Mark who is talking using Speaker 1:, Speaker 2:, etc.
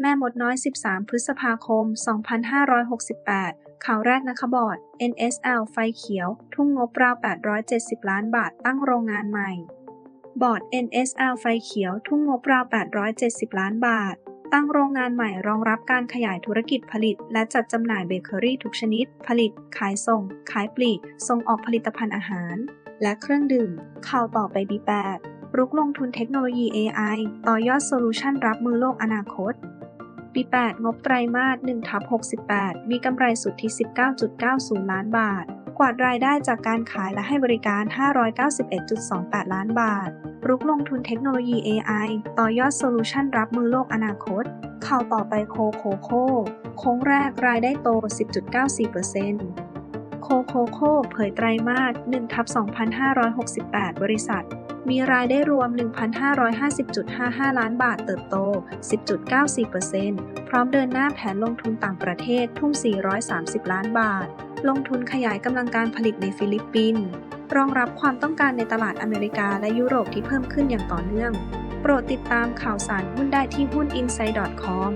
Speaker 1: แม่มดน้อย 13 พฤษภาคม 2568 ข่าวแรกนะคะบอร์ด NSL ไฟเขียว ทุ่งงบราว 870 ล้านบาทตั้งโรงงานใหม่ บอร์ด NSL ไฟเขียว ทุ่งงบราว 870 ล้านบาท ตั้งโรงงานใหม่รองรับการขยายธุรกิจผลิต และจัดจำหน่ายเบเกอรี่ทุกชนิด ผลิต ขายส่ง ขายปลีก ส่งออกผลิตภัณฑ์อาหาร และเครื่องดื่ม ข่าวต่อไป B8 รุกลงทุนเทคโนโลยี AI ต่อยอดโซลูชันรับมือโลกอนาคต ปี8งบไตรมาส1ทับ68 มีกำไรสุทธิ 19.90 ล้านบาท กวาดรายได้จากการขายและให้บริการ 591.28 ล้านบาท รุกลงทุนเทคโนโลยี AI ต่อยอดโซลูชันรับมือโลกอนาคต ข่าวต่อไปโคโคโค โค้งแรกรายได้โต 10.94% โคโคโคเผยไตรมาส1ทับ2568 บริษัท มีรายได้รวม 1,550.55 ล้านบาทเติบโต 10.94%พร้อมเดินหน้าแผนลงทุนต่างประเทศทุ่ม 430 ล้านบาท ลงทุนขยายกำลังการผลิตในฟิลิปปินส์รองรับความต้องการในตลาดอเมริกาและยุโรปที่เพิ่มขึ้นอย่างต่อเนื่อง โปรดติดตามข่าวสารหุ้นได้ที่หุ้น insight.com